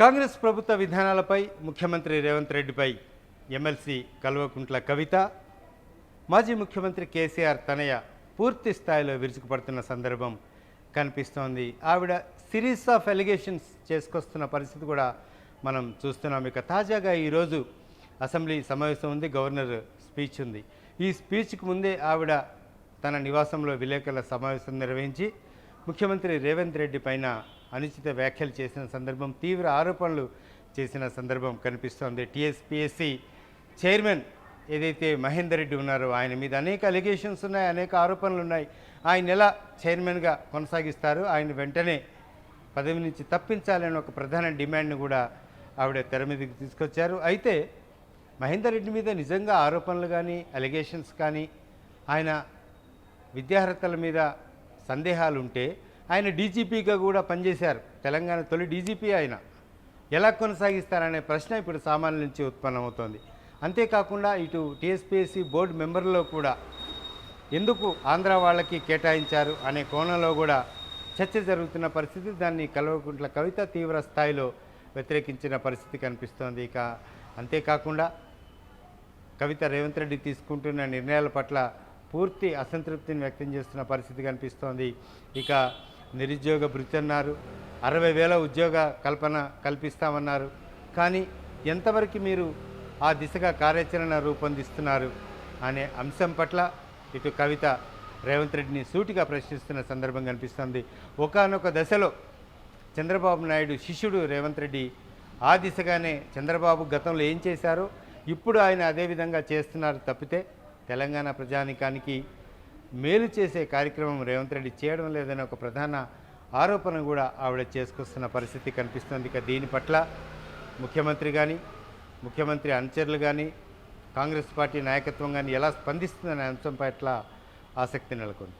కాంగ్రెస్ ప్రభుత్వ విధానాలపై ముఖ్యమంత్రి రేవంత్ రెడ్డిపై ఎమ్మెల్సీ కల్వకుంట్ల కవిత మాజీ ముఖ్యమంత్రి కేసీఆర్ తనయ పూర్తి స్థాయిలో విరుచుకుపడుతున్న సందర్భం కనిపిస్తోంది. ఆవిడ సిరీస్ ఆఫ్ ఎలిగేషన్స్ చేసుకొస్తున్న పరిస్థితి కూడా మనం చూస్తున్నాం. ఇక తాజాగా ఈరోజు అసెంబ్లీ సమావేశం ఉంది గవర్నర్ స్పీచ్ ఉంది. ఈ స్పీచ్కి ముందే ఆవిడ తన నివాసంలో విలేకరుల సమావేశం నిర్వహించి ముఖ్యమంత్రి రేవంత్ రెడ్డి పైన అనుచిత వ్యాఖ్యలు చేసిన సందర్భం తీవ్ర ఆరోపణలు చేసిన సందర్భం కనిపిస్తోంది. టీఎస్పిఎస్సి చైర్మన్ ఏదైతే మహేందర్ రెడ్డి ఉన్నారో ఆయన మీద అనేక అలిగేషన్స్ ఉన్నాయి అనేక ఆరోపణలు ఉన్నాయి. ఆయన ఎలా చైర్మన్గా కొనసాగిస్తారు ఆయన వెంటనే పదవి నుంచి తప్పించాలని ఒక ప్రధాన డిమాండ్ను కూడా ఆవిడ తెర మీదకి తీసుకొచ్చారు. అయితే మహేందర్ రెడ్డి మీద నిజంగా ఆరోపణలు కానీ అలిగేషన్స్ కానీ ఆయన విద్యార్హతల మీద సందేహాలు ఉంటే ఆయన డీజీపీగా కూడా పనిచేశారు. తెలంగాణ తొలి డీజీపీ ఆయన. ఎలా కొనసాగిస్తారనే ప్రశ్న ఇప్పుడు సామాన్యుల నుంచి ఉత్పన్నమవుతోంది. అంతేకాకుండా ఇటు టీఎస్పీఎస్సీ బోర్డు మెంబర్లో కూడా ఎందుకు ఆంధ్ర వాళ్ళకి కేటాయించారు అనే కోణంలో కూడా చర్చ జరుగుతున్న పరిస్థితి దాన్ని కల్వకుంట్ల కవిత తీవ్ర స్థాయిలో వ్యతిరేకించిన పరిస్థితి కనిపిస్తోంది. ఇక అంతేకాకుండా కవిత రేవంత్ రెడ్డి తీసుకుంటున్న నిర్ణయాల పట్ల పూర్తి అసంతృప్తిని వ్యక్తం చేస్తున్న పరిస్థితి కనిపిస్తోంది. ఇక నిరుద్యోగ భృతి అన్నారు. అరవై వేల ఉద్యోగ కల్పన కల్పిస్తామన్నారు. కానీ ఎంతవరకు మీరు ఆ దిశగా కార్యాచరణ రూపొందిస్తున్నారు అనే అంశం పట్ల ఇటు కవిత రేవంత్ రెడ్డిని సూటిగా ప్రశ్నిస్తున్న సందర్భం కనిపిస్తుంది. ఒకానొక దశలో చంద్రబాబు నాయుడు శిష్యుడు రేవంత్ రెడ్డి ఆ దిశగానే చంద్రబాబు గతంలో ఏం చేశారో ఇప్పుడు ఆయన అదే విధంగా చేస్తున్నారు తప్పితే తెలంగాణ ప్రజానికానికి మేలు చేసే కార్యక్రమం రేవంత్ రెడ్డి చేయడం లేదనే ఒక ప్రధాన ఆరోపణ కూడా ఆవిడ చేసుకొస్తున్న పరిస్థితి కనిపిస్తుంది. ఇక దీని పట్ల ముఖ్యమంత్రి కానీ ముఖ్యమంత్రి అనుచరులు కానీ కాంగ్రెస్ పార్టీ నాయకత్వం కానీ ఎలా స్పందిస్తుందనే అంశం పట్ల ఆసక్తి నెలకొంది.